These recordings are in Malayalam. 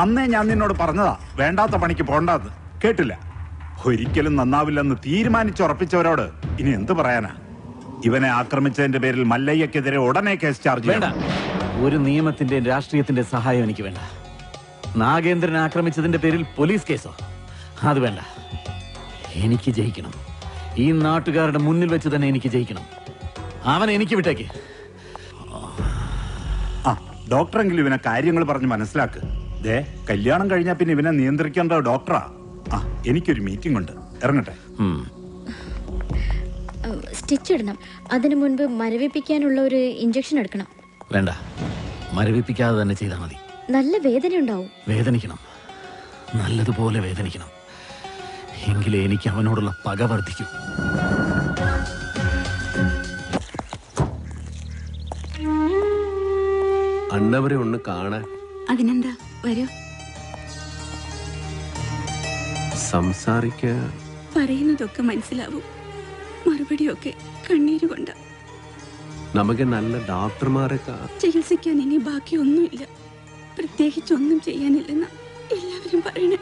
അന്നേ ഞാൻ നിന്നോട് പറഞ്ഞതാ വേണ്ടാത്ത പണിക്ക് പോണ്ടാന്ന്. കേട്ടില്ല. ഒരിക്കലും നന്നാവില്ലെന്ന് തീരുമാനിച്ചുറപ്പിച്ചവരോട് ഇനി എന്ത് പറയാനാ? ഇവനെ ആക്രമിച്ചതിന്റെ പേരിൽ മല്ലയ്യക്കെതിരെ ഉടനെ കേസ് ചാർജ് വേണ്ട. ഒരു നിയമത്തിന്റെ രാഷ്ട്രീയത്തിന്റെ സഹായം എനിക്ക് വേണ്ട. നാഗേന്ദ്രൻ ആക്രമിച്ചതിന്റെ പേരിൽ പോലീസ് കേസോ? അത് വേണ്ട. എനിക്ക് ജയിക്കണം. ഈ നാട്ടുകാരുടെ മുന്നിൽ വെച്ച് തന്നെ എനിക്ക് ജയിക്കണം. അവൻ എനിക്ക് വിട്ടേക്ക്. ആ ഡോക്ടറെങ്കിലും ഇവനെ കാര്യങ്ങൾ പറഞ്ഞ് മനസ്സിലാക്ക്. ദേ കല്യാണം കഴിഞ്ഞാ പിന്നെ ഇവനെ നിയന്ത്രിക്കേണ്ട ഡോക്ടറാ ആ. എനിക്കൊരു മീറ്റിംഗ് ഉണ്ട്. ഇറങ്ങട്ടെ. സ്റ്റിച്ച് ഇടണം. അതിനു മുൻപ് മരവിപ്പിക്കാനുള്ള ഒരു ഇഞ്ചക്ഷൻ എടുക്കണം. വേണ്ട. മരവിപ്പിക്കാതെ തന്നെ ചെയ്താൽ മതി. നല്ല വേദന ഉണ്ടാവും. വേദനിക്കണം. നല്ലതുപോലെ വേദനിക്കണം. എങ്കിലേ എനിക്ക് അവനോടുള്ള പക വർദ്ധിക്കൂ. അണ്ണവരെ ഒന്ന് കാണാൻ. അതിനെന്താ? വരൂ. സംസാരിക്കാൻ. പറയുന്നതൊക്കെ മനസ്സിലാവും. മറുപടിയൊക്കെ കണ്ണീര് കൊണ്ട. നമുക്ക് നല്ല ഡോക്ടർമാരെ കാ- ചികിത്സിക്കാൻ ഇനി ബാക്കിയൊന്നുമില്ല. പ്രത്യേകിച്ചൊന്നും ചെയ്യാനില്ലെന്ന് എല്ലാവരും പറയണേ.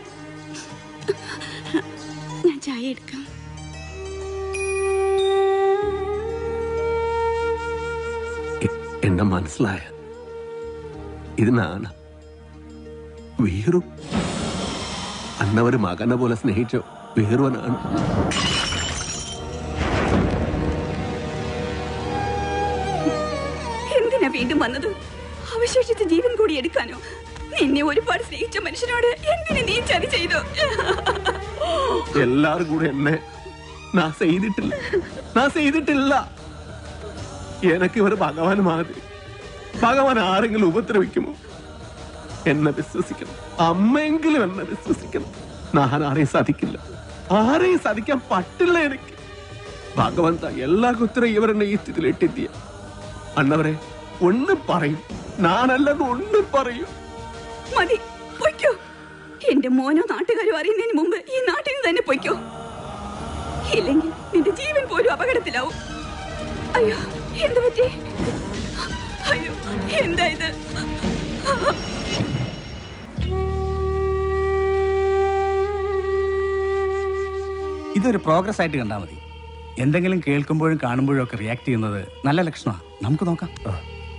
ഞാൻ ചായ എടുക്കാം. എന്നെ മനസ്സിലായ ഇത് വീറും. അന്ന മകനെ പോലെ സ്നേഹിച്ച വീറുവനാണ്. എന്തിനാ വീണ്ടും വന്നത്? അവശേഷിച്ച ജീവൻ കൂടി എടുക്കാനോ? നിന്നെ ഒരുപാട് സ്നേഹിച്ച മനുഷ്യനോട് എന്തിനു നീ ചതി ചെയ്തു? എല്ലാരും കൂടെ എന്നെ நான் ചെയ്തിട്ടില്ല. நான் ചെയ്തിട്ടില്ല. എനിക്ക് ஒரு பகவான் மாதிரி பகவான் ஆரெங்கிலும் உபத்திரவிக்குமோ എന്നെ വിശ്വസിക്കണം. അമ്മയെങ്കിലും എന്നെ വിശ്വസിക്കണം. ഞാൻ ആരെയും സാധിക്കില്ല. ആരെയും സാധിക്കാൻ പറ്റില്ല എനിക്ക്. ഭഗവന്ത എല്ലാ കുത്തരും ഇവരെന്നെ ഈ സ്ഥിതിയിലിട്ടെത്തിയ അണ്ണവരെ ഒന്ന് പറയും. ഞാനല്ലെന്ന് ഒന്ന് പറയും. മതി പൊയ്ക്കോ. എന്റെ മോനോ നാട്ടുകാരോ അറിയുന്നതിന് മുമ്പ് ഈ നാട്ടിൽ നിന്ന് തന്നെ പൊയ്ക്കോ. ഇല്ലെങ്കിൽ നിന്റെ ജീവൻ പോലും അപകടത്തിലാവും. അയ്യോ എന്ത് പറ്റി? അയ്യോ എന്താ ഇത്? ഇതൊരു പ്രോഗ്രസ് ആയിട്ട് കണ്ടാൽ മതി. എന്തെങ്കിലും കേൾക്കുമ്പോഴും കാണുമ്പോഴും ഒക്കെ റിയാക്ട് ചെയ്യുന്നത് നല്ല ലക്ഷണമാണ് നമുക്ക് നോക്കാം.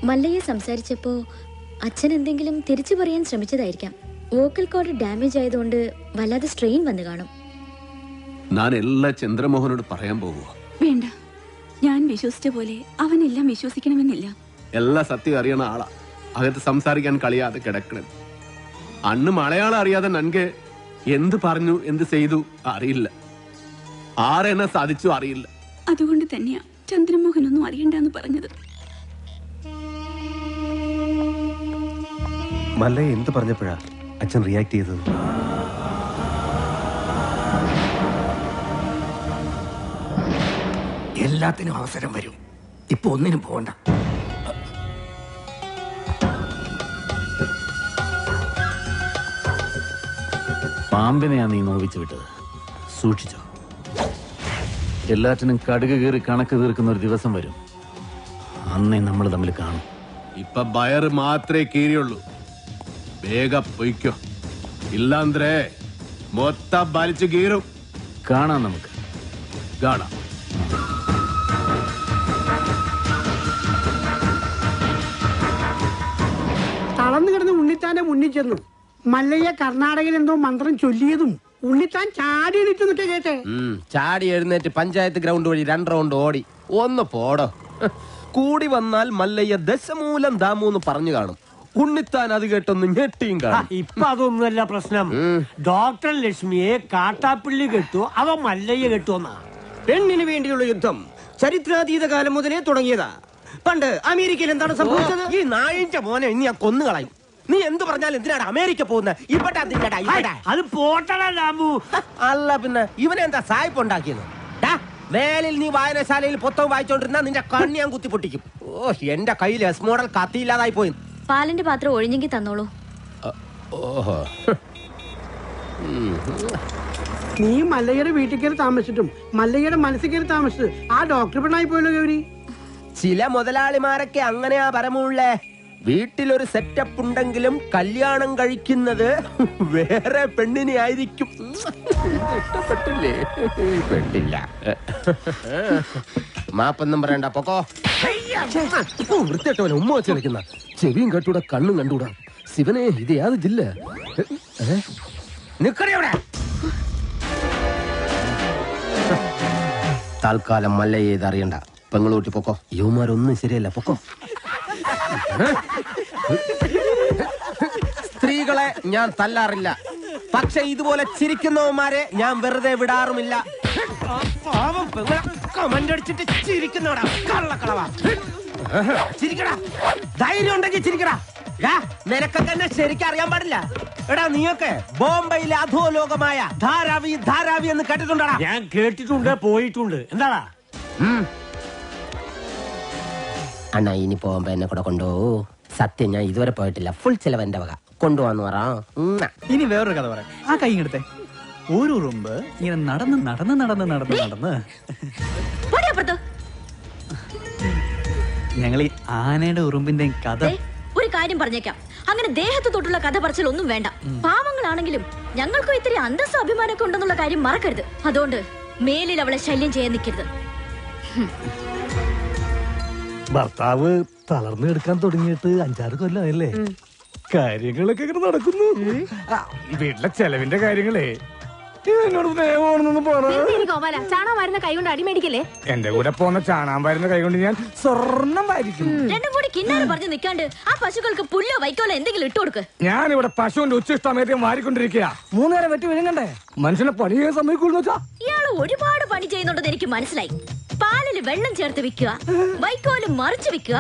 മല്ലയെ സംസാരിച്ചപ്പോ അച്ഛൻ എന്തെങ്കിലും തിരിച്ചു പറയാൻ ശ്രമിച്ചതായിരിക്കാം. വോക്കൽ കോഡ് ഡാമേജ് ആയതുകൊണ്ട് വല്ലാതെ സ്ട്രെയിൻ വന്നു കാണും. ഞാൻ എല്ലാ ചന്ദ്രമോഹനോട് പറയാൻ പോകുക വേണ്ട. ഞാൻ വിശ്വസിച്ച പോലെ അവനെല്ലാം വിശ്വസിക്കണമെന്നില്ല. എല്ലാ സത്യം അറിയണ ആളാ. അകത്ത് സംസാരിക്കാൻ കളിയാതെ കിടക്കണം. അന്ന് മലയാളം അറിയാതെ നൻകെ എന്ത് പറഞ്ഞു എന്ത് ചെയ്തു അറിയില്ല. ആരെന്നെ സാധിച്ചു അറിയില്ല. അതുകൊണ്ട് തന്നെയാ ചന്ദ്രമോഹൻ ഒന്നും അറിയണ്ടെന്ന് പറഞ്ഞത്. മല്ലയെ എന്ത് പറഞ്ഞപ്പോഴാ അച്ഛൻ റിയാക്ട് ചെയ്തത്? എല്ലാത്തിനും അവസരം വരും. ഇപ്പൊ ഒന്നിനും പോകണ്ട പാമ്പിനെയാ നീ നോവിച്ചു വിട്ടത്. സൂക്ഷിച്ചോ. എല്ലാറ്റിനും കടുക് കയറി കണക്ക് തീർക്കുന്ന ഒരു ദിവസം വരും. അന്നേ നമ്മൾ തമ്മിൽ കാണും. ഇപ്പൊ ബയറ് മാത്രമേ കീറിയുള്ളൂ. വേഗം പൊയ്ക്കോ. ഇല്ലാന്ത്രേ മൊത്തം വലിച്ചു കീറും. കാണാം നമുക്ക്. കാണാം. തളർന്നു കിടന്ന് ഉണ്ണിത്താന്റെ മുന്നിൽ ചെന്നു. മല്ലയ്യ കർണാടകയിൽ എന്തോ മന്ത്രം ചൊല്ലിയതും ഉണ്ണിത്താൻ ചാടി എഴുന്നേറ്റ് കേട്ടെ. ഉം, ചാടി എഴുന്നേറ്റ് പഞ്ചായത്ത് ഗ്രൗണ്ട് വഴി രണ്ട് റൗണ്ട് ഓടി. ഒന്ന് പോടോ. കൂടി വന്നാൽ മല്ലയ്യ ദശമൂലം ദാമൂന്ന് പറഞ്ഞു കാണും. ഉണ്ണിത്താൻ അത് കേട്ടൊന്ന് ഞെട്ടിയും കാണും. ഇപ്പൊ അതൊന്നുമല്ല പ്രശ്നം. ഡോക്ടർ ലക്ഷ്മിയെ കാട്ടാപ്പിള്ളി കെട്ടു അവ മല്ലയ്യ കെട്ടുവന്നാ പെണ്ണിന് വേണ്ടിയുള്ള യുദ്ധം ചരിത്രാതീത കാലം മുതലേ തുടങ്ങിയതാ. പണ്ട് അമേരിക്കയിൽ എന്താണ് സംഭവിച്ചത്? ഈ നായിന്റെ മോനെ ഇനി ഞാൻ കൊന്നു കളയും നീ എന്ത് പറഞ്ഞാലും എന്തിനാണ് അമേരിക്ക പോകുന്നത് ഇവിടെ. അത് പോട്ടടാ രാമു അല്ല പിന്നെ ഇവനെന്താ സായിപ്പ് ഉണ്ടാക്കിയത്? വേലിൽ നീ വായനശാലയിൽ പുസ്തകം വായിച്ചോണ്ടിരുന്ന നിന്റെ കണ്ണി ഞാൻ കുത്തി പൊട്ടിക്കും. ഓ എന്റെ കയ്യിൽ എസ് മോഡൽ കത്തിയില്ലാതായി പോയി. പാലിന്റെ പാത്രം ഒഴിഞ്ഞെങ്കിൽ തന്നോളൂ. ഓഹോ. നീ മല്ലയ്യയുടെ വീട്ടിൽ കയറി താമസിച്ചിട്ടും മല്ലയ്യയുടെ മനസ്സിൽ കയറി താമസിച്ചത് ആ ഡോക്ടർ പെണ്ണായി പോയല്ലോ ഗൗരി. ചില മുതലാളിമാരൊക്കെ അങ്ങനെയാ പരമുള്ളേ വീട്ടിലൊരു സെറ്റപ്പ് ഉണ്ടെങ്കിലും കല്യാണം കഴിക്കുന്നത് വേറെ പെണ്ണിനെ ആയിരിക്കും. ഇഷ്ടപ്പെട്ടില്ലേ? പെട്ടില്ല മാപ്പൊന്നും പറയണ്ട പൊക്കോ. വൃത്തിയായിട്ടവനെ ഉമ്മ വെച്ച് കളിക്കുന്ന. ചെവിയും കെട്ടൂടാ കണ്ണും കണ്ടൂടാ ശിവനെ ഇത് യാത് ജില്ല. താൽക്കാലം അവിടെ. തൽക്കാലം മല്ല ചെയ്ത് അറിയണ്ട. പെങ്ങളൂട്ടി പൊക്കോ. യുവമാരൊന്നും ശരിയല്ല പൊക്കോ. സ്ത്രീകളെ ഞാൻ തല്ലാറില്ല. പക്ഷെ ഇതുപോലെ ചിരിക്കുന്നവന്മാരെ ഞാൻ വെറുതെ വിടാറുമില്ല. കമന്റ് അടിച്ചിട്ട് ചിരിക്കുന്നവടാ. കള്ളക്കളവാ. ചിരിക്കടാ. ധൈര്യം ഉണ്ടെങ്കിൽ ചിരിക്കടാ. നിനക്കൊക്കെ എന്നെ ശരിക്കും അറിയാൻ പാടില്ല. എടാ നീയൊക്കെ ബോംബെയിലെ അധോലോകമായ ധാരാവി ധാരാവി എന്ന് കേട്ടിട്ടുണ്ടോടാ? ഞാൻ കേട്ടിട്ടുണ്ട് പോയിട്ടുണ്ട്. എന്താടാ? അണ്ണാ ഇനി പോകുമ്പോ എന്നെ കൂടെ കൊണ്ടുപോകൂ. സത്യം ഞാൻ ഇതുവരെ പോയിട്ടില്ല. ഫുൾ ചെലവ് എന്റെ വക. കൊണ്ടുപോവാന്ന് പറ. ഇനി വേറൊരു കഥ പറയാം. ആ കൈ എടുത്തേ ഒരു ഉറുമ്പ് ഇങ്ങനെ നടന്ന് നടന്ന് നടന്ന് നടന്ന് നടന്ന്. ഞങ്ങൾ ഈ ആനയുടെ ഉറുമ്പിന്റെ കഥ. ഒരു കാര്യം പറഞ്ഞേക്കാം. അങ്ങനെ ദേഹത്ത് തൊട്ടുള്ള കഥ പറച്ചിൽ ഒന്നും വേണ്ട. പാവങ്ങളാണെങ്കിലും ഞങ്ങൾക്കും ഇത്തിരി അന്തസ്സ അഭിമാനമൊക്കെ ഉണ്ടെന്നുള്ള കാര്യം മറക്കരുത്. അതുകൊണ്ട് മേലിൽ അവളെ ശല്യം ചെയ്യാൻ നിൽക്കരുത്. ഭർത്താവ് തളർന്നു എടുക്കാൻ തുടങ്ങിയിട്ട് അഞ്ചാറ് കൊല്ലമായല്ലേ കാര്യങ്ങളൊക്കെ ഇങ്ങനെ നടക്കുന്നു. വീട്ടിലെ ചെലവിന്റെ കാര്യങ്ങളേ. ഗോപാല? ചാണകം വരുന്ന കൈ കൊണ്ട് അടിമേടിക്കല്ലേ എന്റെ കൂടെ പോന്ന ചാണാൻ വരുന്ന കൈകൊണ്ട് ഞാൻ സ്വർണം വാരിക്കും. രണ്ടും കൂടി കിന്നാരം പറഞ്ഞു നിൽക്കാണ്ട് ആ പശുക്കൾക്ക് പുല്ലോ വൈക്കോലോ എന്തെങ്കിലും ഇട്ട് കൊടുക്ക്. ഞാൻ ഇവിടെ പശുവിന്റെ ഉച്ചിഷ്ടമേറ്റം വാരിക്കൊണ്ടിരിക്കുക മൂന്നേരം വെട്ടി വിഴുങ്ങണ്ടേ? മനുഷ്യനെ പണി ചെയ്യാൻ സമ്മതിക്കുള്ളൂ ഇയാൾ ഒരുപാട് പണി ചെയ്യുന്നുണ്ടെന്ന് എനിക്ക് മനസ്സിലായി. പാലിൽ വെള്ളം ചേർത്ത് വിൽക്കുക വൈക്കോലും മറിച്ച് വിൽക്കുക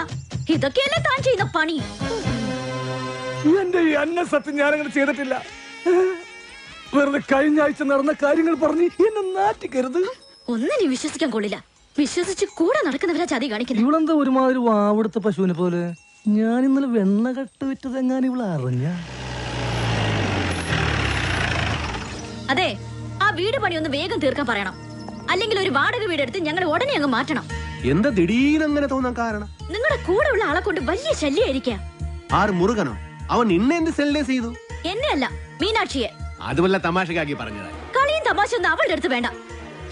ഇതൊക്കെയല്ലേ താൻ ചെയ്യുന്ന പണി? എന്റെ ഈ അന്ന സത്യം ഞാനങ്ങനെ ചെയ്തിട്ടില്ല. വെറുതെ കഴിഞ്ഞ ആഴ്ച നടന്ന കാര്യങ്ങൾ പറഞ്ഞ് എന്നെ നാറ്റിക്കരുത്. ഒന്നിനും വിശ്വസിക്കാൻ കൊള്ളില്ല. വിശ്വസിച്ച് കൂടെ നടക്കുന്നവരാ ചതി കാണിക്കുന്നത്. ഇവളെന്താ ഒരുമാതിരി വാവിടുത്ത പശുവിനെ പോലെ? ഞാൻ ഇന്നലെ വെണ്ണ കട്ട് വിറ്റത് ഇവൾ ഇവളെ അറിഞ്ഞ? അതെ ആ വീട് പണി ഒന്ന് വേഗം തീർക്കാൻ പറയണം. അല്ലെങ്കിൽ ഒരു വാടക വീടെടുത്ത് ഞങ്ങൾ ഉടനെ അങ്ങ് മാറ്റണം. എന്താ ദിടീരങ്ങനെ തോന്നാൻ കാരണം? നിങ്ങളുടെ കൂടെ ഉള്ള ആളെ കൊണ്ട് വലിയ ശല്യായിരിക്കാം ആർ മുറുകനോ? അവൻ നിന്നെ എന്ത് സെല്ലേ ചെയ്തു? എന്നെ അല്ല മീനാക്ഷിയെ. അത് വല്ല തമാശക്കാക്കി പറഞ്ഞതാ കളിയും തമാശ ഒന്നും അവളുടെ അടുത്ത് വേണ്ട.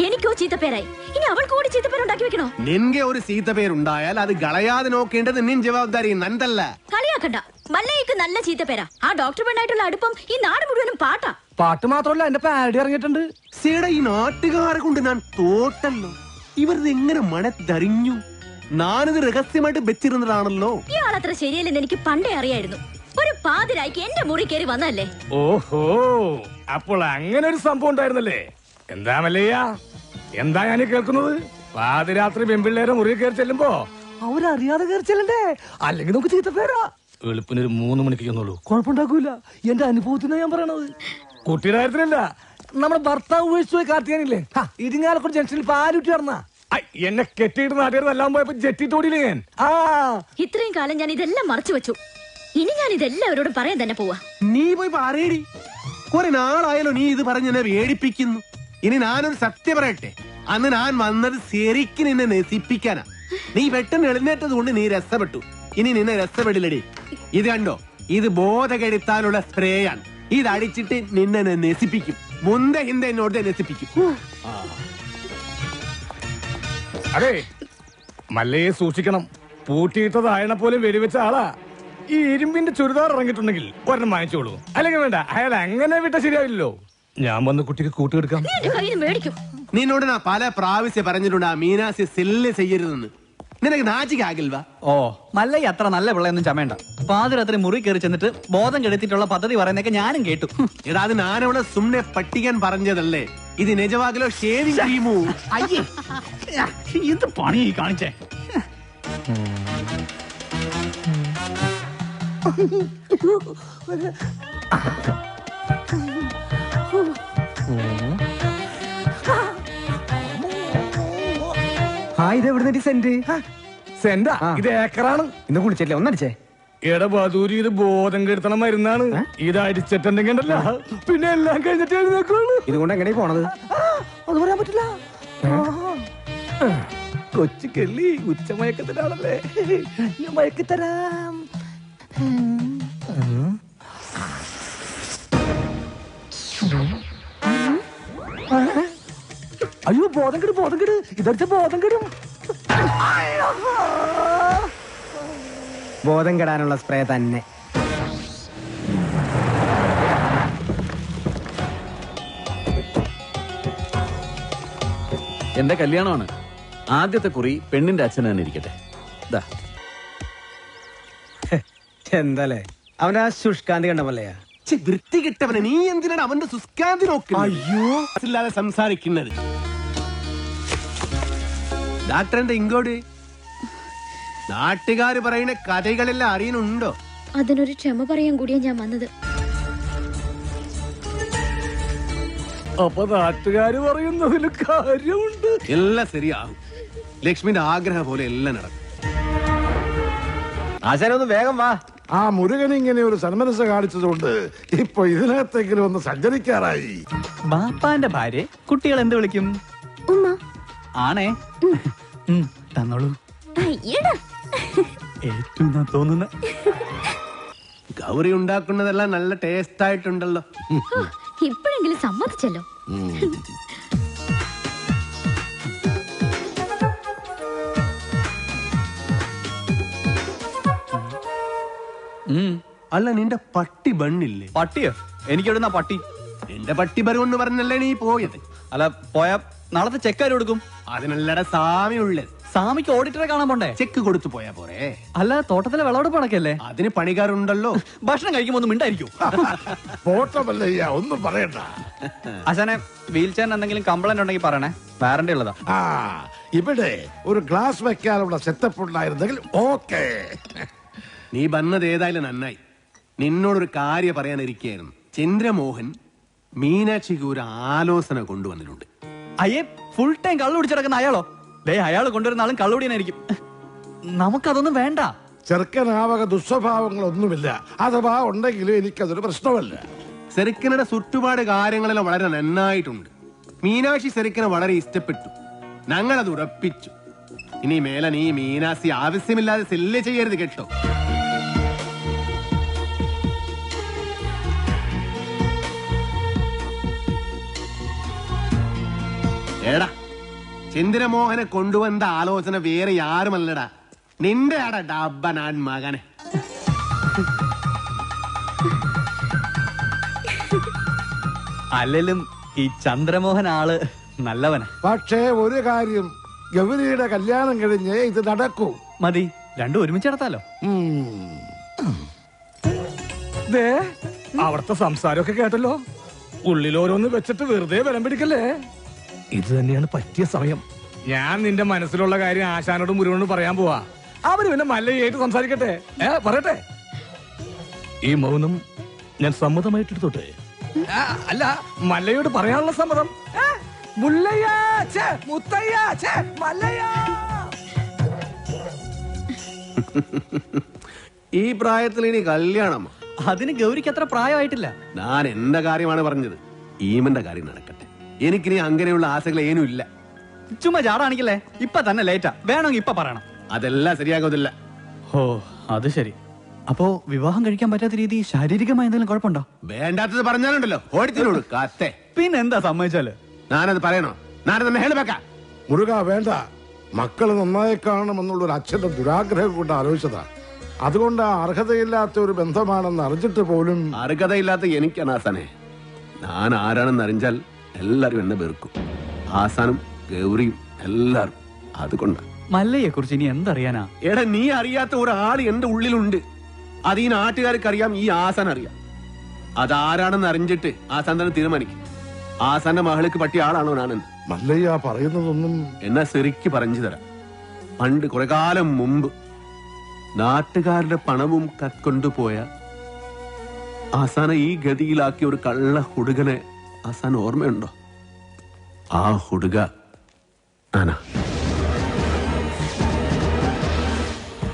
എനിക്കോ ചീത്തപ്പേരായി. ഇനി അവൾ കൂടി ചീത്തപ്പേരുണ്ടാക്കി വെക്കണോ? നിന്റെ ഒരു ചീത്തപ്പേരുണ്ടായാൽ അത് കളയാതെ നോക്കേണ്ടത് നിൻ ജവാബ്ദാരി നന്ദല്ല കളിയാക്കണ്ട. മല്ലയ്ക്ക് നല്ല ചീത്തപ്പേരാ. ആ ഡോക്ടർ പെണ്ണായിട്ടുള്ള അടുപ്പം ഈ നാട് മുഴുവനും പാട്ടാ. പാട്ട് മാത്രമല്ല എന്റെ പാരഡി ഇറങ്ങിയിട്ടുണ്ട്. സീടെ ഈ നാട്ടുകാരെ കൊണ്ട് ഞാൻ തോട്ടല്ലോ. ഇവരിത് എങ്ങനെ മണത്തറിഞ്ഞു ഞാനിത് രഹസ്യമായിട്ട് വെച്ചിരുന്നതാണല്ലോ. ഇയാളത്ര ശരിയല്ലെന്ന് എനിക്ക് പണ്ടേ അറിയായിരുന്നു. ഒരു പാതിരായിക്ക് എന്റെ മുറി കയറി വന്നല്ലേ ഓഹോ അപ്പോൾ അങ്ങനെ ഒരു സംഭവം ഉണ്ടായിരുന്നല്ലേ? എന്താ മല്ലയ്യ? എന്താ ഞാൻ കേൾക്കുന്നത്? പാതിരാത്രി പെമ്പിള്ളേരെ മുറി കയറി ചെല്ലുമ്പോ? അവരറിയാതെ കയറി ചെല്ലണ്ടേ? അല്ലെങ്കിൽ നമുക്ക് ചീത്ത പേരാ. വെളുപ്പിന് ഒരു മൂന്ന് മണിക്ക് ചെന്നുള്ളൂ കുഴപ്പമുണ്ടാക്കൂല. എന്റെ അനുഭവത്തിനാ ഞാൻ പറയണത്. കുട്ടിയുടെ കാര്യത്തിലല്ല നമ്മുടെ ഭർത്താവ് ഉപേക്ഷിച്ച് പോയി കാർത്തിയാനില്ലേ ഇരിങ്ങാലക്കുട ജംഗ്ഷനിൽ പാലുറ്റി നടന്ന? എന്നെ കെട്ടിയിട്ട് നാട്ടുകാർ എല്ലാം പോയപ്പോ ജെട്ടി തോടിയില്ലേ ഞാൻ? ആ. ഇത്രയും കാലം ഞാൻ ഇതെല്ലാം മറച്ചു വെച്ചു. ഇനി ഞാൻ ഇതെല്ലാവരോടും പറയാൻ തന്നെ പോവാ. നീ പോയി പറയടി. കുറെ നാളായാലോ നീ ഇത് പറഞ്ഞ് എന്നെ വേടിപ്പിക്കുന്നു. ഇനി ഞാനൊരു സത്യം പറയട്ടെ. അന്ന് ഞാൻ വന്നത് ശരിക്കും നിന്നെ നശിപ്പിക്കാനാ. നീ പെട്ടെന്ന് എഴുന്നേറ്റത് കൊണ്ട് നീ രസപ്പെട്ടു ഇനി നിന്നെ രസപ്പെടില്ലടി ഇത് കണ്ടോ? ഇത് ബോധകെടുത്താനുള്ള സ്പ്രേയാണ്. ഇത് അടിച്ചിട്ട് നിന്നെ ഞാൻ നശിപ്പിക്കും. മുന്ത ഹിന്ദ എന്നോട് നശിപ്പിക്കും. അതെ മല്ലയെ സൂക്ഷിക്കണം. പൂട്ടിയിട്ടത് ആയണ പോലും വെടിവെച്ച ആളാ. ഈ ഇരുമ്പിന്റെ ചുരിദാർ ഇറങ്ങിയിട്ടുണ്ടെങ്കിൽ ഒരെണ്ണം വാങ്ങിച്ചോളൂ. അല്ലെങ്കിൽ വേണ്ട അയാൾ അങ്ങനെ വിട്ട ശരിയാവില്ലല്ലോ. ഞാൻ വന്ന് കുട്ടിക്ക് കൂട്ടുകെടുക്കാം നീ നിന്നോട് ഞാൻ പല പ്രാവശ്യം പറഞ്ഞിട്ടുണ്ട് ആ മീനാസി സെല്ല് ചെയ്യരുതെന്ന്. നിനക്ക് നാച്ചിക്കാകില്ല ഓ മല്ലയ്യ അത്ര നല്ല പിള്ളയൊന്നും ചമയണ്ട. പാതിരാത്രി മുറി കയറി ചെന്നിട്ട് ബോധം കെടുത്തിട്ടുള്ള പദ്ധതി പറയുന്നൊക്കെ ഞാനും കേട്ടു. എടാ അത് ഞാനവിടെ സുമ്നെ പട്ടിക്കാൻ പറഞ്ഞതല്ലേ? ഇത് നിജവാകിലോ ഷേവിംഗ് ക്രീമോ അയ്യേ എന്ത് പണി കാണിച്ചേ? ആ ഇത് എവിടുന്ന് സെന്റ് സെന്റാ ഇത് ഏക്കറാണ്. ഇന്ന് കുളിച്ചില്ല? ഒന്നടിച്ചേ. എടബാദൂരി ഇത് ബോധം കെടുത്തണ മരുന്നാണ്. ഇത് അടിച്ചിട്ടുണ്ടെങ്കിൽ ഉണ്ടല്ലോ, പിന്നെ എല്ലാം കഴിഞ്ഞിട്ട് എഴുന്നേക്കുള്ളൂ ഇതുകൊണ്ട് എങ്ങനെ പോണത്? അത് പറയാൻ പറ്റില്ല. കൊച്ചു കെള്ളി ഉച്ചമയക്കത്തിലാണല്ലേ? ഞാൻ മയക്കിത്തരാം. അയ്യോ ബോധം കെടും ബോധം കെട് ഇതടിച്ച ബോധം കെടും ബോധം കെടാനുള്ള സ്പ്രേ തന്നെ. എന്റെ കല്യാണമാണ്. ആദ്യത്തെ കുറി പെണ്ണിന്റെ അച്ഛൻ തന്നെ ഇരിക്കട്ടെ. ദാ. എന്താലേ അവന്റെ ആ ശുഷ്കാന്തി കണ്ടമല്ലേ പോലെയാ. വൃത്തി കിട്ടവനെ നീ എന്തിനാണ് അവന്റെ സുസ്കാന്തി നോക്കുന്നത്? അയ്യോ. ഇല്ലാതെ സംസാരിക്കുന്നത്. ഡാക്ടർ എന്താ ഇങ്ങോട്ട്? നാട്ടുകാര് പറയുന്ന കഥകളെല്ലാം അറിയുന്നുണ്ടോ? അതിനൊരു ക്ഷമ പറയാൻ കൂടിയാ ഞാൻ വന്നത്. അപ്പൊ നാട്ടുകാര് പറയുന്നതിൽ കാര്യമുണ്ട്. എല്ലാം ശരിയാകും ലക്ഷ്മിന്റെ ആഗ്രഹം പോലെ എല്ലാം നടക്കും. ആശാനൊന്ന് വേഗം വാ. ആ മുരുകൻ ഇങ്ങനെ ഒരു സന്മനസ് കാണിച്ചതുകൊണ്ട് ഇപ്പൊ ഇതിനകത്തേക്കിലും ഒന്ന് സഞ്ചരിക്കാറായി. ബാപ്പാന്റെ ഭാര്യ കുട്ടികൾ എന്ത് വിളിക്കും? ഉമ്മ. ആണേ. ഉം, തന്നോളൂ. അയ്യടാ. ഏറ്റവും ഞാൻ തോന്നുന്ന. ഗൗരി ഉണ്ടാക്കുന്നതെല്ലാം നല്ല ടേസ്റ്റ് ആയിട്ടുണ്ടല്ലോ. ഇപ്പോഴെങ്കിലും സമ്മതിച്ചല്ലോ. അല്ല നിന്റെ പട്ടി ബണ്ണില്ലേ? പട്ടിയോ? എനിക്കെവിടുന്ന പട്ടി? എന്റെ പട്ടി എന്ന് പറഞ്ഞല്ലേ നീ പോയത്. അല്ല പോയ നാളത്തെ ചെക്കാര് കൊടുക്കും? അതിനല്ലട സാമി ഉള്ളത്. സാമിക്ക് ഓഡിറ്ററെ കാണാൻ പോണ്ടേ? ചെക്ക് കൊടുത്തു പോയാ പോരെ. അല്ല തോട്ടത്തിലെ വിളവെടുപ്പ് അടക്കല്ലേ അതിന് പണിക്കാരുണ്ടല്ലോ ഭക്ഷണം കഴിക്കുമ്പോ ഒന്നും മിണ്ടായിരിക്കും? പോട്ടമല്ലയ്യ ഒന്നും പറയണ്ട. അച്ഛനെ വീൽ ചെയറിന് എന്തെങ്കിലും കംപ്ലൈന്റ് ഉണ്ടെങ്കിൽ പറയണേ. വാറണ്ടി ഉള്ളതാ. ആ ഇവിടെ ഒരു ഗ്ലാസ് വെക്കാനുള്ള സെറ്റപ്പ് ഉണ്ടായിരുന്നെങ്കിൽ ഓക്കേ നീ വന്നത് ഏതായാലും നന്നായി. നിന്നോടൊരു കാര്യം പറയാനിരിക്കുകയായിരുന്നു ചന്ദ്രമോഹൻ മീനാക്ഷിക്ക് ഒരു ആലോചന കൊണ്ടുവന്നിട്ടുണ്ട്. അയ്യേ ഫുൾ ടൈം കള്ളു കുടിച്ചിടക്കുന്ന അയാളോ? ദേ അയാൾ കൊണ്ടുവരുന്ന ആളും കള്ളുടിയനായിരിക്കും നമുക്കതൊന്നും വേണ്ട. ചെറുക്കനാവക ദുസ്വഭാവങ്ങളൊന്നുമില്ല. അഥവാ ഉണ്ടെങ്കിലും എനിക്കതൊരു പ്രശ്നമല്ല. ചെറുക്കനുടെ ചുറ്റുപാട് കാര്യങ്ങളെല്ലാം വളരെ നന്നായിട്ടുണ്ട്. മീനാക്ഷി ചെറുക്കനെ വളരെ ഇഷ്ടപ്പെട്ടു. ഞങ്ങളത് ഉറപ്പിച്ചു. ഇനി മേലെ നീ മീനാക്ഷി ആവശ്യമില്ലാതെ സെല്ല് ചെയ്യരുത് കേട്ടോ. ഏടാ ചന്ദ്രമോഹനെ കൊണ്ടുവന്ന ആലോചന വേറെ ആരുമല്ലടാ നിന്റെ ആടാ ഡബ്ബനാൻ മകനെ. അല്ലെങ്കിലും ഈ ചന്ദ്രമോഹൻ ആൾ നല്ലവനാ. പക്ഷേ ഒരു കാര്യം ഗൗരിയുടെ കല്യാണം കഴിഞ്ഞ് ഇത് നടക്കൂ. മതി രണ്ടും ഒരുമിച്ച് നടത്താലോ? ദേ അവിടുത്തെ സംസാരമൊക്കെ കേട്ടല്ലോ. ഉള്ളിൽ ഓരോന്ന് വെച്ചിട്ട് വെറുതെ വരം പിടിക്കല്ലേ ഇത് തന്നെയാണ് പറ്റിയ സമയം. ഞാൻ നിന്റെ മനസ്സിലുള്ള കാര്യം ആശാനോട് മുരുവനോടും പറയാൻ പോവാ. അവർ പിന്നെ മല്ലയായിട്ട് സംസാരിക്കട്ടെ. ഏ പറയട്ടെ. ഈ മൗനം ഞാൻ സമ്മതമായിട്ടെടുത്തോട്ടെ? അല്ല മല്ലയോട് പറയാനുള്ള സമ്മതം. മുല്ലയ്യ, മുത്തയ്യ, മല്ലയ്യ. ഈ പ്രായത്തിൽ ഇനി കല്യാണം അതിന് ഗൗരിക്ക് അത്ര പ്രായമായിട്ടില്ല. ഞാൻ എന്റെ കാര്യമാണ് പറഞ്ഞത്. ഈമന്റെ കാര്യം നടക്കട്ടെ. എനിക്കിനി അങ്ങനെയുള്ള ആശകൾ ഏനും ഇല്ല. ചുമ്മാ ചാടാണിക്കല്ലേ ഇപ്പൊ തന്നെ ലേറ്റാ വേണമെങ്കിൽ ഇപ്പൊ പറയണം. അതെല്ലാം ശരിയാകുന്നില്ല ഓ അത് ശരി. അപ്പോ വിവാഹം കഴിക്കാൻ പറ്റാത്ത രീതി ശാരീരികമായി എന്തെങ്കിലും കുഴപ്പമുണ്ടോ? വേണ്ടാത്തത് പറഞ്ഞാലുണ്ടല്ലോ. ഓടിത്തിനോട് കത്തെ. പിന്നെന്താ സമ്മതിച്ചാൽ? ഞാനത് പറയണോ? ഞാനത് ഹേളുബാക്കാം മുരുക വേണ്ട. മക്കൾ നന്നായി കാണണമെന്നുള്ള ഒരു അച്ഛന്റെ ദുരാഗ്രഹം കൊണ്ട് ആലോചിച്ചതാ. അതുകൊണ്ട് അർഹതയില്ലാത്ത ഒരു ബന്ധമാണെന്ന് അറിഞ്ഞിട്ട് പോലും അർഹതയില്ലാത്ത എനിക്കാണ് ആസനെ. ഞാൻ ആരാണെന്ന് അറിഞ്ഞാൽ എല്ലാരും എന്നെ വെറുക്കും. ആസാനും ഗൗരിയും എല്ലാരും അതുകൊണ്ട് മല്ലയെ കുറിച്ച് ഇനി എന്തറിയാനാ? എടാ നീ അറിയാത്ത ഒരാൾ എന്റെ ഉള്ളിലുണ്ട്. അത് ഈ നാട്ടുകാർക്ക് അറിയാം ഈ ആസാൻ അറിയാം. അതാരാണെന്ന് അറിഞ്ഞിട്ട് ആസാൻ തന്നെ തീരുമാനിക്കും. ആസാന്റെ മകൾക്ക് പറ്റിയ ആളാണോ ഞാനെന്ന് മല്ലയ്യ പറയുന്നതൊന്നും എന്നാ ശരിക്ക് പറഞ്ഞു തരാം. പണ്ട് കുറെ കാലം മുമ്പ് നാട്ടുകാരുടെ പണവും കക്കൊണ്ടുപോയ ആസാന ഈ ഗതിയിലാക്കിയ ഒരു കള്ള ഹുടുകനെ ആസാൻ ഓർമ്മയുണ്ടോ? ആ ഹുടുക. ആന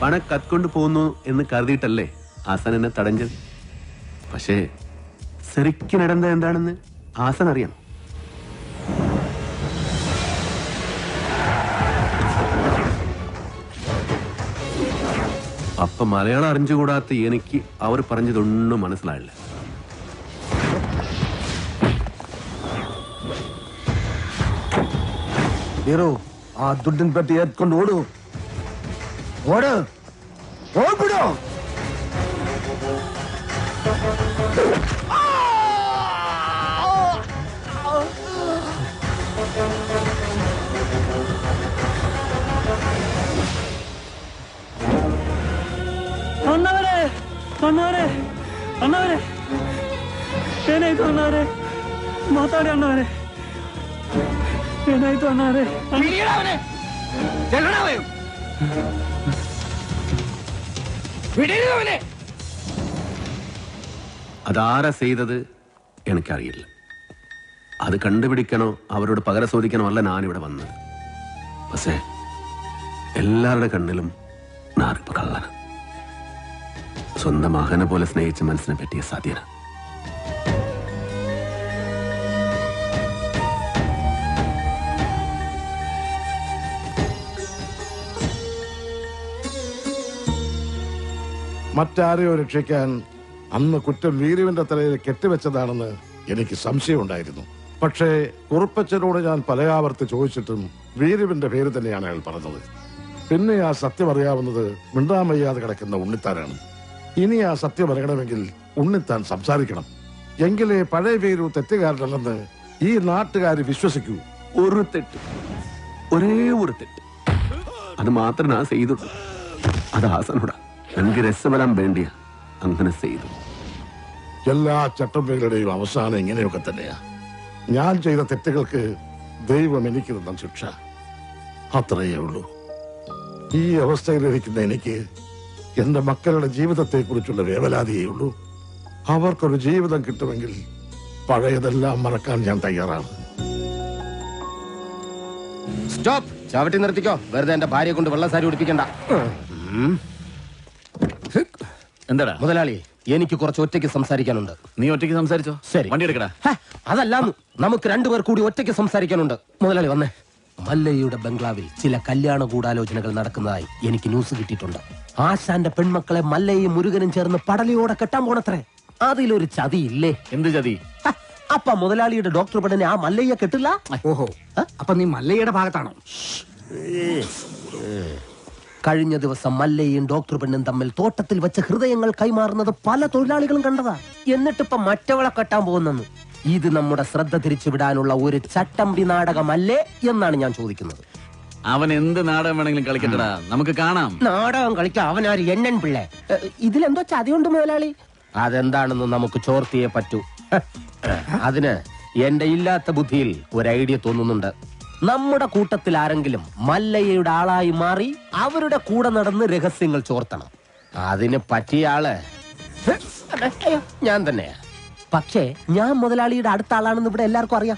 പണ കത്കൊണ്ട് പോകുന്നു എന്ന് കരുതിയിട്ടല്ലേ ആസാൻ എന്നെ തടഞ്ഞത്? പക്ഷേ ശരിക്കും നടന്നത് എന്താണെന്ന് ഹാസൻ അറിയാം അപ്പൊ മലയാളം അറിഞ്ഞുകൂടാത്ത എനിക്ക് അവർ പറഞ്ഞതൊന്നും മനസ്സിലായില്ല. ಹೀರೋ ಆ ದುಡ್ಡಿನ ಪೆಟ್ಟಿ ಎತ್ಕೊಂಡು ಓಡು ಓಡು ಓಡ್ಬಿಡು ಅಣ್ಣವರೇ ಅಣ್ಣವರೇ ಅಣ್ಣವರೇ ಏನಾಯ್ತು ಅಣ್ಣವರೇ ಮಾತಾಡಿ ಅಣ್ಣವರೇ ഏതായിത്തു അതാരാ ചെയ്തത് എനിക്കറിയില്ല. അത് കണ്ടുപിടിക്കണോ അവരോട് പകര ചോദിക്കണോ അല്ല ഞാനിവിടെ വന്നത്. പക്ഷേ എല്ലാവരുടെ കണ്ണിലും നാറിപ്പ് കള്ളന. സ്വന്തം മകനെ പോലെ സ്നേഹിച്ച് മനസ്സിനെ പറ്റിയ സാധ്യനാണ് മറ്റാരെയോ രക്ഷിക്കാൻ അന്ന് കുറ്റം വീരുവിന്റെ തലയിൽ കെട്ടിവെച്ചതാണെന്ന് എനിക്ക് സംശയമുണ്ടായിരുന്നു. പക്ഷേ കുറുപ്പച്ചനോട് ഞാൻ പലയാവർത്തി ചോദിച്ചിട്ടും വീരുവിന്റെ പേര് തന്നെയാണ് അയാൾ പറഞ്ഞത്. പിന്നെ ആ സത്യം അറിയാവുന്നത് മിണ്ടാമയ്യാതെ കിടക്കുന്ന ഉണ്ണിത്താനാണ്. ഇനി ആ സത്യം അറിയണമെങ്കിൽ ഉണ്ണിത്താൻ സംസാരിക്കണം. എങ്കിലേ പഴയ വീരു തെറ്റുകാരനല്ലെന്ന് ഈ നാട്ടുകാർ വിശ്വസിക്കൂ. ഒരു തെറ്റ്. ഒരേ ഒരു തെറ്റ്. അത് മാത്രം ഞാൻ ചെയ്തുള്ളൂ. അത് ഹാസനോടാ. എനിക്ക് രസവരാൻ വേണ്ടിയാ അങ്ങനെ ചെയ്തു. എല്ലാ ചട്ടമ്പകളുടെയും അവസാനം ഇങ്ങനെയൊക്കെ തന്നെയാ. ഞാൻ ചെയ്ത തെറ്റുകൾക്ക് ദൈവം എനിക്ക് തന്ന ശിക്ഷ. അത്രയേ ഉള്ളൂ. ഈ അവസ്ഥയിലിരിക്കുന്ന എനിക്ക് എന്റെ മക്കളുടെ ജീവിതത്തെ കുറിച്ചുള്ള വേവലാതിയേ ഉള്ളൂ. അവർക്കൊരു ജീവിതം കിട്ടുമെങ്കിൽ പഴയതെല്ലാം മറക്കാൻ ഞാൻ തയ്യാറാണ്. സ്റ്റോപ്പ്. ചവിട്ടി നിർത്തിക്കോ. വെറുതെ എന്റെ ഭാര്യയെ കൊണ്ട് വെള്ളം സാരി ഉടുപ്പിക്കണ്ട. എന്താടാ? മുതലാളി എനിക്ക് കുറച്ച് ഒറ്റയ്ക്ക് സംസാരിക്കാനുണ്ട്. നീ ഒറ്റയ്ക്ക് സംസാരിച്ചോ? ശരി. വണ്ടി എടുക്കടാ. അതല്ലാന്ന്. നമുക്ക് രണ്ടുപേർ കൂടി ഒറ്റയ്ക്ക് സംസാരിക്കാനുണ്ട്. മുതലാളി വന്നേ. മല്ലയ്യയുടെ ബംഗ്ലാവിൽ ചില കല്യാണ ഗൂഢാലോചനകൾ നടക്കുന്നതായി എനിക്ക് ന്യൂസ് കിട്ടിയിട്ടുണ്ട്. ആശാന്റെ പെൺമക്കളെ മല്ലയും മുരുകനും ചേർന്ന് പടലയോടെ കെട്ടാൻ പോണത്രേ. അതിലൊരു ചതി ഇല്ലേ എന്ത് ചതി? അപ്പ മുതലാളിയുടെ ഡോക്ടർ പെടനെ ആ മല്ലയ്യ കെട്ടില്ല? ഓഹോ. അപ്പൊ നീ മല്ലയുടെ ഭാഗത്താണോ? കഴിഞ്ഞ ദിവസം മല്ലയും ഡോക്ടർ പെണ്ണും തമ്മിൽ തോട്ടത്തിൽ വെച്ച് ഹൃദയങ്ങൾ കൈമാറുന്നത് പല തൊഴിലാളികളും കണ്ടതാ. എന്നിട്ടിപ്പൊ മറ്റവളെ കെട്ടാൻ പോകുന്നെന്ന്. ഇത് നമ്മുടെ ശ്രദ്ധ തിരിച്ചുവിടാനുള്ള ഒരു ചട്ടമ്പി നാടകമല്ലേ എന്നാണ് ഞാൻ ചോദിക്കുന്നത്. അവൻ എന്ത് നാടകം വേണമെങ്കിലും കളിക്കട്ടടാ. നമുക്ക് കാണാം. നാടകം കളിക്കാൻ അവനാര് എണ്ണൻ പിള്ളേ? ഇതിലെന്തോ ചതിയുണ്ട് മുതലാളി. അതെന്താണെന്ന് നമുക്ക് ചോർത്തിയേ പറ്റൂ. അതിന് എന്റെ ഇല്ലാത്ത ബുദ്ധിയിൽ ഒരു ഐഡിയ തോന്നുന്നുണ്ട്. നമ്മുടെ കൂട്ടത്തിൽ ആരെങ്കിലും മല്ലയ്യയുടെ ആളായി മാറി അവരുടെ കൂടെ നടന്ന് രഹസ്യങ്ങൾ ചോർത്തണം. അതിന് പറ്റിയ ആൾ. അയ്യോ, ഞാൻ തന്നെയാ. പക്ഷേ ഞാൻ മുതലാളിയുടെ അടുത്ത ആളാണെന്ന് ഇവിടെ എല്ലാവർക്കും അറിയാം.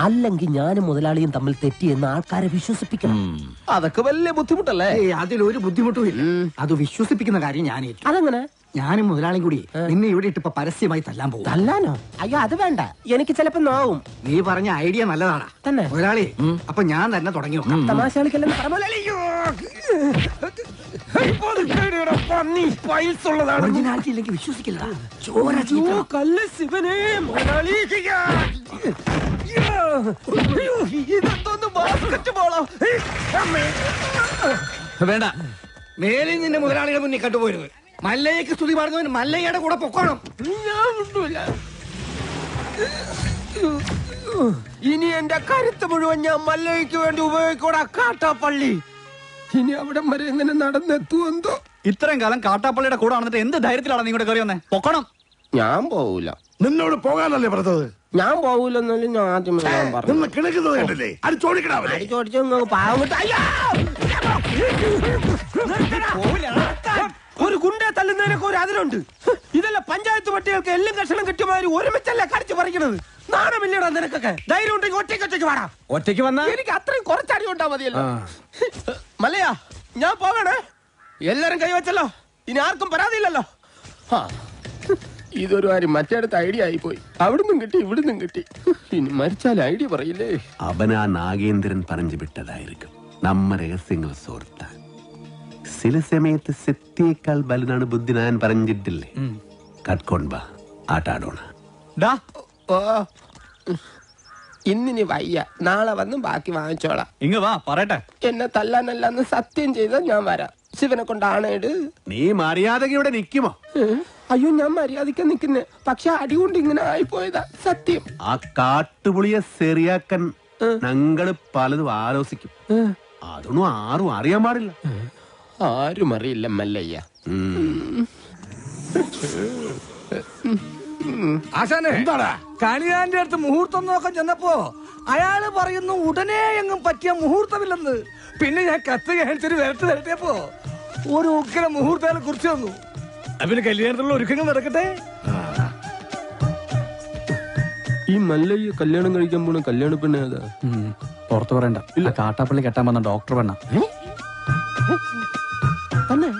അല്ലെങ്കിൽ ഞാനും മുതലാളിയും തമ്മിൽ തെറ്റിയെന്ന് ആൾക്കാരെ വിശ്വസിപ്പിക്കണം. അതൊക്കെ വലിയ ബുദ്ധിമുട്ടല്ലേ? അതിലൊരു ബുദ്ധിമുട്ടും ഇല്ല. അത് വിശ്വസിപ്പിക്കുന്ന കാര്യം ഞാൻ ഏറ്റു അതെങ്ങനെ? ഞാനും മുതലാളിയും കൂടി നിന്നെ ഇവിടെ ഇട്ടിപ്പോ പരസ്യമായി തല്ലാൻ പോകും തല്ലാനോ? അയ്യോ അത് വേണ്ട. എനിക്ക് ചിലപ്പോ നോവും. നീ പറഞ്ഞ ഐഡിയ നല്ലതാണ് തന്നെ. മുതലാളി അപ്പൊ ഞാൻ തന്നെ തുടങ്ങി തമാശ കളിക്കല്ലെന്ന് വിശ്വസിക്കില്ല വേണ്ട. മേലിൽ നിന്റെ മുതലാളിയുടെ മുന്നിൽ കണ്ടുപോരുത്. മല്ലയ്ക്ക് സ്തുതി പറഞ്ഞവൻ മല്ലയ്യയുടെ കൂടെ പൊക്കോണം. ഞാൻ. ഇനി എന്റെ കരുത്ത് മുഴുവൻ ഞാൻ മല്ലയ്ക്ക് വേണ്ടി ഉപയോഗിക്കൂടാ കാട്ടാപ്പള്ളി. ഇനി അവിടം വരെ എങ്ങനെ നടന്നെത്തുമെന്തോ ഇത്രയും കാലം കാട്ടാപ്പള്ളിയുടെ കൂടെ നടന്നിട്ട് എന്ത് ധൈര്യത്തിലാണ് നീ ഇങ്ങോട്ട് കയറി വന്നേ? പൊക്കണം. ഞാൻ പോവൂല. നിന്നോട് പോകാനല്ലേ പറഞ്ഞത്? ഞാൻ പോവൂലെന്നല്ലേ ഞാൻ ആദ്യമേ ഞാൻ പറഞ്ഞു നിന്ന് കിണക്കുന്നത് കണ്ടില്ലേ? അത് ചോദിക്കണാവല്ലേ ചോദിച്ചു പാവം അയ്യോ! ഒരു ഗുണ്ടെ തല്ലുന്നതിനൊക്കെ ഒരു അതിലുണ്ട് ഇതല്ല പഞ്ചായത്ത് പട്ടികൾക്ക് എല്ലാം കഷണം കിട്ടിയമാതിരി ഒരുമിച്ചല്ല കടിച്ചു പറിക്കണത്? നാണമില്ലടാ നിനക്കൊക്കെ. ധൈര്യം ഉണ്ടെങ്കിൽ ഒറ്റയ്ക്ക് ഒറ്റയ്ക്ക് വാടാ. ഒറ്റയ്ക്ക് വന്നാ? എനിക്ക് അത്രയും കുറച്ചടി ഉണ്ടാ മതിയല്ലോ. മല്ലയാ ഞാൻ പോവണേ. എല്ലാരും കൈവച്ചല്ലോ ഇനി ആർക്കും പരാതിയില്ലല്ലോ. ഇതൊരു കാര്യം മറ്റേടത്ത് ഐഡിയ ആയി പോയി അവിടുന്നും കിട്ടി ഇവിടുന്നും കിട്ടി. ഇനി മരിച്ചാൽ ഐഡിയ പറയില്ലേ? അവൻ ആ നാഗേന്ദ്രൻ പറഞ്ഞു വിട്ടതായിരിക്കും. നമ്മ രഹസ്യങ്ങൾ സോർത്താൻ. ചില സമയത്ത് സെത്തിയേക്കാൾ ബലനാണ് ബുദ്ധി ഞാൻ പറഞ്ഞിട്ടില്ലേ? കട്ട്കൊണ്ട ആട്ടാടോണ. ഇന്നിനി വയ്യ. നാളെ വന്ന് ബാക്കി വാങ്ങിച്ചോളാം. ഇങ്ങ് വാ പറയട്ടെ. എന്നെ തല്ലാനല്ലാന്ന് സത്യം ചെയ്താൽ ഞാൻ വരാം. ശിവനെ കൊണ്ട് ആണേട്. നീ മര്യാദയ്ക്ക് ഇവിടെ നിക്കുമോ അയ്യോ ഞാൻ മര്യാദയ്ക്ക് നിക്കുന്നേ. പക്ഷെ അടി കൊണ്ട് ഇങ്ങനെ ആയിപ്പോയതാ സത്യം. ആ കാട്ടുപുളിയെ ശരിയാക്കാൻ ഞങ്ങൾ പലതും ആലോചിക്കും അതൊന്നും ആരും അറിയാൻ പാടില്ല. ആരും അറിയില്ല മല്ലയ്യ. ആശാനെ കണിയാന്റെ അടുത്ത് മുഹൂർത്തം നോക്കാൻ ചെന്നപ്പോ അയാൾ പറയുന്നു ഉടനെ എങ്ങും പറ്റിയ മുഹൂർത്തമില്ലെന്ന്. പിന്നെ ഞാൻ കത്ത് കാണിച്ചൊരു വരട്ട് തരട്ടിയപ്പോ ഒരു ഉഗ്ര മുഹൂർത്തങ്ങളെ കുറിച്ച് തന്നു അവന് കല്യാണത്തിലുള്ള ഒരുക്കങ്ങൾ നടക്കട്ടെ? ഈ മല്ലയ്യ കല്യാണം കഴിക്കാൻ പോണ കല്യാണ പെണ്ണ ഏതാ? പുറത്ത് പറയണ്ട. ഇല്ല. കാട്ടാപ്പള്ളി കെട്ടാൻ വന്ന ഡോക്ടർ പെണ്ണ. തന്നെ